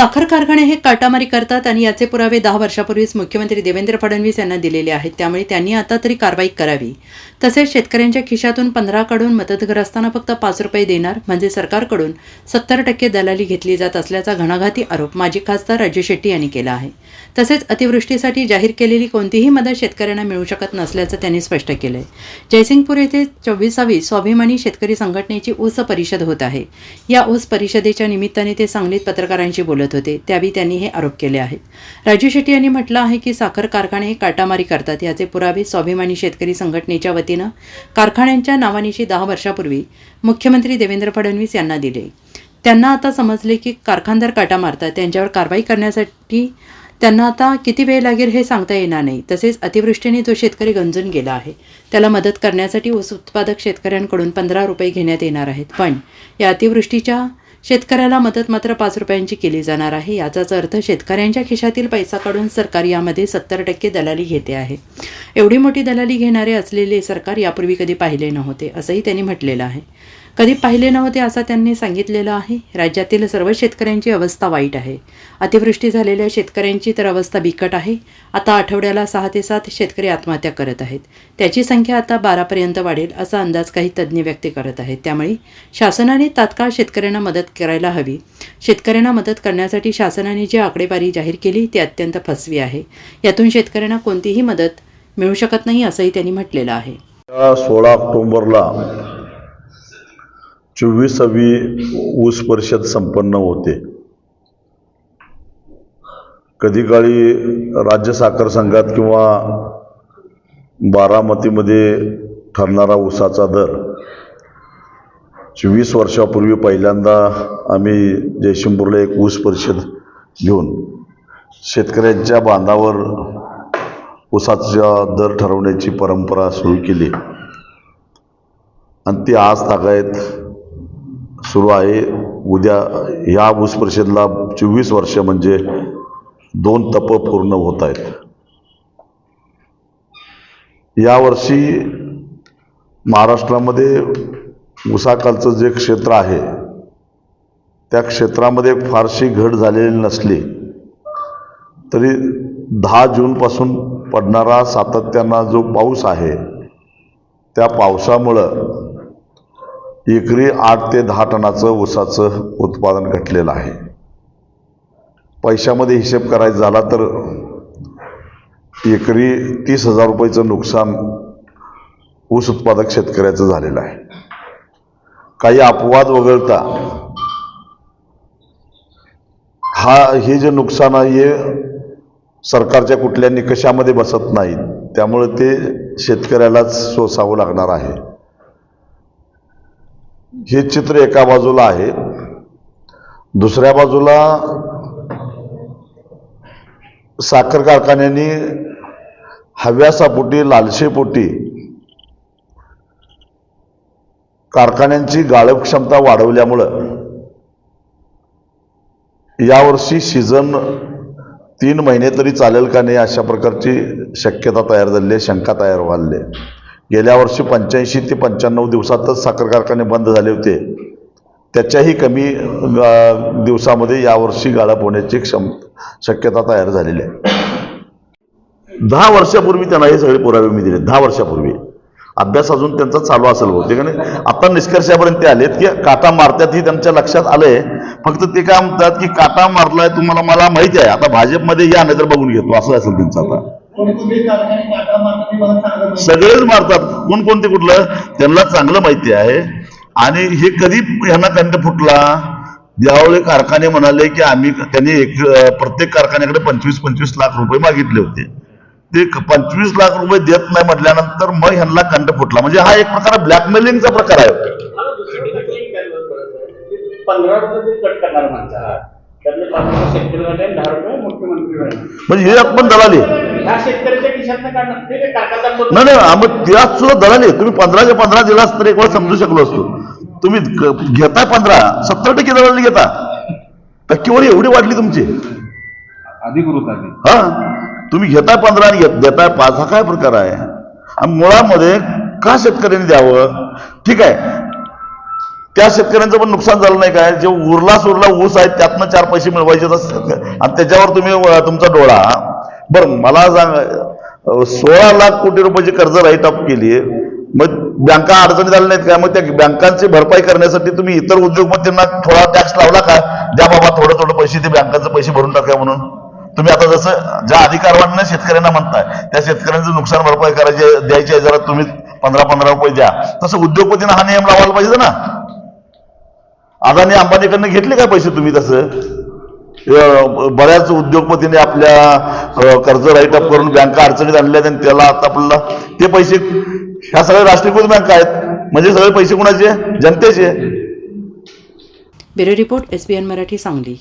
साखर कारखाने हे काटामारी करतात आणि याचे पुरावे दहा वर्षापूर्वीच मुख्यमंत्री देवेंद्र फडणवीस यांना दिलेले आहेत. त्यामुळे त्यांनी आता तरी कारवाई करावी. तसेच शेतकऱ्यांच्या खिशातून पंधराकडून मदतग्रस्तांना फक्त पाच रुपये देणार म्हणजे सरकारकडून सत्तर टक्के दलाली घेतली जात असल्याचा घणाघाती आरोप माजी खासदार राजू शेट्टी यांनी केला आहे. तसेच अतिवृष्टीसाठी जाहीर केलेली कोणतीही मदत शेतकऱ्यांना मिळू शकत नसल्याचं त्यांनी स्पष्ट केलं आहे जयसिंगपूर येथे चोवीसावी स्वाभिमानी शेतकरी संघटनेची ऊस परिषद होत आहे. या ऊस परिषदेच्या निमित्ताने ते सांगलीत पत्रकारांशी बोलत होते. त्यावेळी त्यांनी हे आरोप केले आहेत. राजू शेट्टी यांनी म्हटलं आहे की साखर कारखाने हे काटामारी करतात. याचे पुरावे स्वाभिमानी शेतकरी संघटनेच्या वतीनं कारखान्यांच्या नावानिशी दहा वर्षापूर्वी मुख्यमंत्री देवेंद्र फडणवीस यांना दिले. त्यांना आता समजले की कारखानदार काटा मारतात. त्यांच्यावर कारवाई करण्यासाठी त्यांना आता किती वेळ लागेल हे सांगता येणार नाही. तसेच अतिवृष्टीने जो शेतकरी गंजून गेला आहे. त्याला मदत करण्यासाठी ऊस उत्पादक शेतकऱ्यांकडून पंधरा रुपये घेण्यात येणार आहेत. पण या अतिवृष्टीच्या शेतकऱ्याला मदत मात्र पाच रुपयांची केली जाणार आहे. याचाच अर्थ शेतकऱ्यांच्या खिशातील पैसा काढून सरकार यामध्ये सत्तर टक्के दलाली घेते आहे. एवढी मोठी दलाली घेणारे असलेले सरकार यापूर्वी कधी पाहिले नव्हते असंही त्यांनी म्हटलेलं आहे. कधी पाहिले नव्हते असं त्यांनी सांगितलेलं आहे. राज्यातील सर्व शेतकऱ्यांची अवस्था वाईट आहे. अतिवृष्टी झालेल्या शेतकऱ्यांची तर अवस्था बिकट आहे. आता आठवड्याला सहा ते सात शेतकरी आत्महत्या करत आहेत. त्याची संख्या आता बारापर्यंत वाढेल असा अंदाज काही तज्ज्ञ व्यक्त करत आहेत. त्यामुळे शासनाने तात्काळ शेतकऱ्यांना मदत करायला हवी. शेतकऱ्यांना मदत करण्यासाठी शासनाने जी आकडेवारी जाहीर केली ती अत्यंत फसवी आहे. यातून शेतकऱ्यांना कोणतीही मदत मिळू शकत नाही असंही त्यांनी म्हटलेलं आहे. सोळा ऑक्टोबरला चोवीसावी ऊस परिषद संपन्न होते. कधी काळी राज्य साखर संघात किंवा बारामतीमध्ये ठरणारा ऊसाचा दर. चोवीस वर्षापूर्वी पहिल्यांदा आम्ही जयशिंपूरला एक ऊस परिषद घेऊन शेतकऱ्यांच्या बांधावर ऊसाचा दर ठरवण्याची परंपरा सुरू केली. आणि ती आज तागायत सुरू आहे. उद्या या ऊस परिषदेला चोवीस वर्ष म्हणजे दोन तप पूर्ण होत आहेत. यावर्षी महाराष्ट्रामध्ये उसाखालचं जे क्षेत्र आहे त्या क्षेत्रामध्ये फारशी घट झालेली नसली तरी दहा जूनपासून पडणारा सातत्यानं जो पाऊस आहे त्या पावसामुळं एकरी आठ ते दहा टनाचं ऊसाचं उत्पादन घटलेलं आहे. पैशामध्ये हिशेब करायचा झाला तर एकरी तीस हजार रुपयाचं नुकसान ऊस उत्पादक शेतकऱ्याचं झालेलं आहे. काही अपवाद वगळता हा हे जे नुकसान आहे हे सरकारच्या कुठल्या निकषामध्ये बसत नाही त्यामुळे ते शेतकऱ्यालाच सोसावं लागणार आहे. हे चित्र एका बाजूला आहे दुसऱ्या बाजूला साखर कारखान्यांनी हव्यासापोटी लालशेपोटी कारखान्यांची गाळप क्षमता वाढवल्यामुळं यावर्षी सीझन तीन महिने तरी चालेल का नाही अशा प्रकारची शक्यता तयार झाली आहे शंका तयार व्हायला आहे. गेल्या वर्षी पंच्याऐंशी ते पंच्याण्णव दिवसातच साखर कारखाने बंद झाले होते. त्याच्याही कमी गा- दिवसामध्ये यावर्षी गाळप होण्याची क्षम शक्यता तयार झालेली आहे. दहा वर्षापूर्वी त्यांना हे सगळे पुरावे मी दिले दहा वर्षापूर्वी. अभ्यास अजून त्यांचा चालू असेल बहुतेक. आणि आता निष्कर्षापर्यंत ते आलेत की काटा मारतात ही त्यांच्या लक्षात आलंय. फक्त ते काय म्हणतात की काटा मारलाय तुम्हाला मला माहिती आहे. आता भाजपमध्ये या नाही बघून घेतो. असं असेल त्यांचं आता. काटा मारतात हे सगळेच मारतात. कोणकोणते कुठलं? त्यांना चांगलं माहिती आहे. आणि हे कधी ह्यांना कंठ फुटला? ज्यावेळी कारखाने म्हणाले की आम्ही त्यांनी एक प्रत्येक कारखान्याकडे पंचवीस पंचवीस लाख रुपये मागितले होते. ते पंचवीस लाख रुपये देत नाही म्हटल्यानंतर मग ह्यांना कंठ फुटला. म्हणजे हा एक प्रकार ब्लॅकमेलिंगचा प्रकार आहे. कट म्हणजे हे पण दलाली. ह्या शेतकऱ्याच्या खिशात काढणार. ते काय कारखानदार बोलतो. नाही नाही मग त्यात सुद्धा दलाली तुम्ही पंधराच्या पंधरा दिलास तर एक वेळ समजू शकलो असतो. तुम्ही ग- घेताय पंधरा सत्तर टक्के दलाली घेता. टक्केवारी एवढी वाढली तुमची. अधिकृत आहे. हा? तुम्ही घेताय पंधरा आणि घेत देताय पाच हा काय प्रकार आहे? आणि मुळामध्ये का शेतकऱ्यांनी द्यावं? ठीक आहे. त्या शेतकऱ्यांचं पण नुकसान झालं नाही काय? जे उरला सुरला ऊस आहे त्यातनं चार पैसे मिळवायचे असतात. आणि त्याच्यावर तुम्ही अं, तुमचा डोळा बरं मला सांग सोळा लाख कोटी रुपयाची कर्ज राईट ऑफ केली मग बँका अडचणीत आल्या नाहीत काय? मग त्या बँकांची भरपाई करण्यासाठी तुम्ही इतर उद्योगपतींना थोडा टॅक्स लावला का? द्या बाबा थोडं थोडं पैसे ते बँकांचे पैसे भरून टाका म्हणून. तुम्ही आता जसं ज्या अधिकारवान शेतकऱ्यांना म्हणताय त्या शेतकऱ्यांचं नुकसान भरपाई करायची द्यायची आहे जरा तुम्ही पंधरा पंधरा रुपये द्या. तसं उद्योगपतींना हा नियम लावायला पाहिजे ना. अदानी अंबानीकडनं घेतले काय पैसे तुम्ही तसं? बऱ्याच उद्योगपतीने आपल्या कर्ज राईट अप करून बँका अडचणीत आणल्या आणि त्याला आता आपल्याला ते पैसे ह्या सगळ्या राष्ट्रीयकृत बँका आहेत. म्हणजे सगळे पैसे कोणाचे? जनतेचे. Bureau report S B N Marathi Sangli.